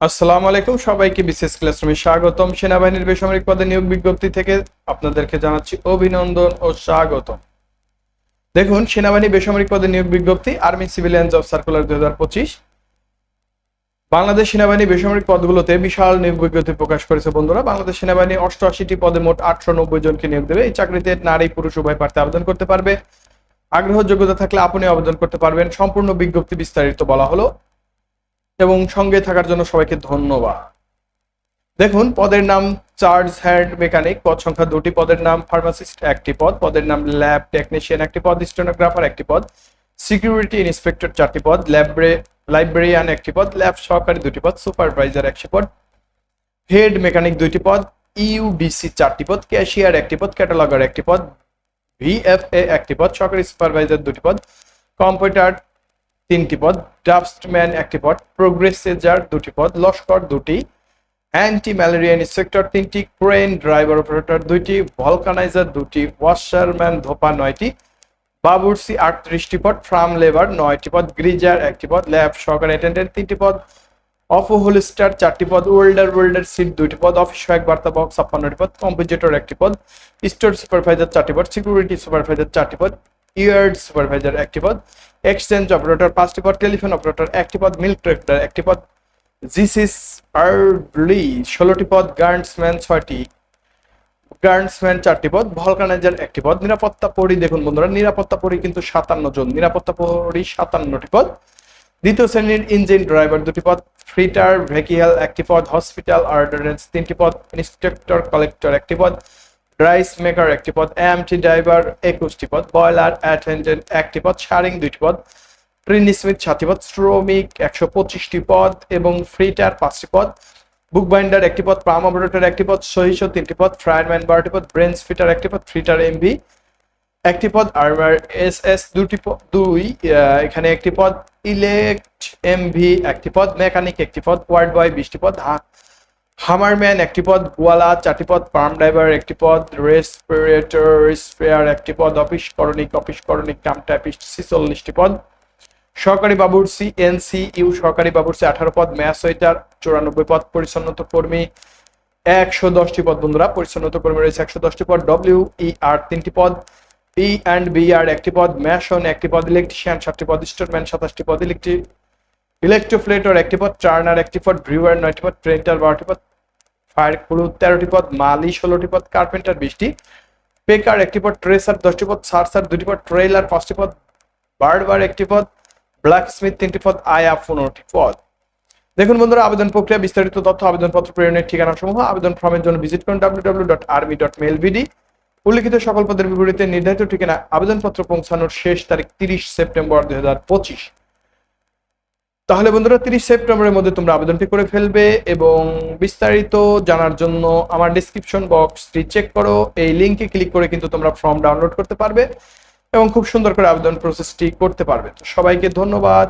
আসসালামু আলাইকুম, সবাইকে বিশেষ ক্লাসরুমে স্বাগতম। সেনাবাহিনীর বেসামরিক পদে নিয়োগ বিজ্ঞপ্তি থেকে আপনাদেরকে জানাচ্ছি অভিনন্দন ও স্বাগতম। দেখুন, সেনাবাহিনী বেসামরিক পদে নিয়োগ বিজ্ঞপ্তি, আর্মি সিভিলিয়ান জব সার্কুলার দুই হাজার পঁচিশ। বাংলাদেশ সেনাবাহিনী বেসামরিক পদগুলোতে বিশাল নিয়োগ বিজ্ঞপ্তি প্রকাশ করেছে বন্ধুরা। বাংলাদেশ সেনাবাহিনী অষ্টআশিটি পদে মোট আটশো নব্বই জনকে নিয়োগ দেবে। এই চাকরিতে নারী, পুরুষ, উভয় প্রার্থী আবেদন করতে পারবে। আগ্রহ, যোগ্যতা থাকলে আপনি আবেদন করতে পারবেন। সম্পূর্ণ বিজ্ঞপ্তি বিস্তারিত বলা হলো। এবং সঙ্গে থাকার জন্য সবাইকে ধন্যবাদ। দেখুন, পদের নাম চার্জ হ্যান্ড মেকানিক, পদ সংখ্যা দুটি, পদের নাম ফার্মাসিস্ট একটি পদ, পদের নাম ল্যাব টেকনিশিয়ান একটি পদ, স্টেনোগ্রাফার একটি পদ, সিকিউরিটি ইন্সপেক্টর চারটি পদ, ল্যাবরে, লাইব্রেরিয়ান একটি পদ, ল্যাব সহকারী দুটি পদ, সুপারভাইজার একটি পদ, হেড মেকানিক দুইটি পদ, ইউবিসি চারটি পদ, ক্যাশিয়ার একটি পদ, ক্যাটালগার একটি পদ, ভিএফএ একটি পদ, সহকারী সুপারভাইজার দুটি পদ, কম্পিউটার তিনটি পদ ড্রাফটম্যান একটি পদ, প্রোগ্রেসেজার দুটি পদ, লস্কর দুটি অ্যান্টি ম্যালেরিয়া ইন্সপেক্টর তিনটি ক্রেন ড্রাইভার অপারেটর দুইটি, ভলকানাইজার দুটি, ওয়াশারম্যান ধোপা নয়টি, বাবুরসি আটত্রিশটি পদ, ফ্রাম লেবার নয়টি পদ, গ্রিজার একটি পদ, ল্যাব সহকারী অ্যাটেন্ডেন্ট তিনটি পদ, অফ হোলিস্টার চারটি পদ, ওয়েল্ডার ওয়েল্ডার সিট দুইটি পদ, অফিস সহায়ক বার্তা বক্স ছাপ্পান্নটি পদ, কম্পিউটার একটি পদ, স্টোর সুপারভাইজার চারটি পদ, সিকিউরিটি সুপারভাইজার চারটি পদ ইয়ার্ড সুপারভাইজার একটি পদ এক্সচেঞ্জ অপারেটর পাঁচটি পদ টেলিফোন অপারেটর একটি পদ মিল্ক ট্রেক্টর একটি পদ জিসিস আর্লি ষোলোটি পদ গার্ডসম্যান ছয়টি। গার্ডসম্যান চারটি পদ ভলকানাইজার একটি পদ নিরাপত্তা পরি দেখুন বন্ধুরা নিরাপত্তা পরি কিন্তু সাতান্ন জন। নিরাপত্তা পরি সাতান্নটি পদ দ্বিতীয় শ্রেণির ইঞ্জিন ড্রাইভার দুটি পদ ফ্রিটার ভেহিয়াল একটি পদ হসপিটাল অর্ডিনেন্স তিনটি পদ ইন্সপেক্টর কালেক্টর একটি পদ রাইস মেকার একটি পদ এমটি ড্রাইভার একুশটি পদ বয়লার অ্যাটেন্ডেন্ট একটি পদ শারিং দুইটি পদ ট্রিনি স্মিথ সাতটি পদ শ্রমিক একশো পঁচিশটি পদ এবং ফ্রিটার পাঁচটি পদ বুক বাইন্ডার একটি পদ পাম অপারেটর একটি পদ সহিষ্য তিনটি পদ ফ্রায়ারম্যান বারোটি পদ ব্রেঞ্চ ফিটার একটি পদ ফ্রিটার এমভি একটি পদ আর্মার এস এস দুটি দুই এখানে একটি পদ ইলেক্ট এমভি একটি পদ মেকানিক একটি পদ ওয়ার্ড বয় বিশটি পদ হামারম্যান একটি পদ গোয়ালা চারটি পদ পার্ম ড্রাইভার একটি পদ রেসপিরেটর স্পেয়ার একটি পদ অফিস করণিক অফিস করণিক কাম টাইপিস্ট ছিচল্লিশটি পদ সহকারী বাবুরসি এনসি ইউ সহকারী বাবুরসি আঠারো পদ ম্যাস ওয়েটার চুরানব্বই পদ, পরিচ্ছন্নতা কর্মী, একশো দশটি পদ বন্ধুরা, পরিচ্ছন্নতা কর্মী রয়েছে একশো দশটি পদ ডব্লিউ ই আর তিনটি পদ পি অ্যান্ড বি আর একটি পদ ম্যাশন একটি পদ ইলেকট্রিশিয়ান সাতটি পদ স্টোরম্যান সাতাশটি পদ ইলেকট্রিক ইলেকট্রোফ্লেটর একটি পদ টার্নার একটি পদ ব্রিউয়ার নয়টি পদ প্রিন্টার বারোটি পদ ফায়ার ক্রু তেরোটি পদ, মালি ষোলোটি পদ, কার্পেন্টার বিশটি। পেকার একটি পদ, ট্রেসার দশটি পদ, সারসার দুটি পদ ট্রেলার পাঁচটি পদ, বার্ডবার একটি পদ ব্ল্যাক স্মিথ তিনটি পদ, আয়া পনেরোটি পদ। দেখুন বন্ধুরা, আবেদন প্রক্রিয়া, বিস্তারিত তথ্য, আবেদনপত্র প্রেরণের ঠিকানা সমূহ আবেদন ফর্মের জন্য ভিজিট করুন বিডি উল্লিখিত সকল পদের বিপরীতে নির্ধারিত ঠিকানা আবেদনপত্র পৌঁছানোর শেষ তারিখ তিরিশ সেপ্টেম্বর দুই হাজার পঁচিশ। তাহলে বন্ধুরা তিরিশ সেপ্টেম্বরের মধ্যে তোমরা আবেদনটি করে ফেলবে এবং বিস্তারিত জানার জন্য আমার ডিসক্রিপশন বক্সটি চেক করো। এই লিঙ্কে ক্লিক করে কিন্তু তোমরা ফর্ম ডাউনলোড করতে পারবে এবং খুব সুন্দর করে আবেদন প্রসেসটি করতে পারবে। তো সবাইকে ধন্যবাদ।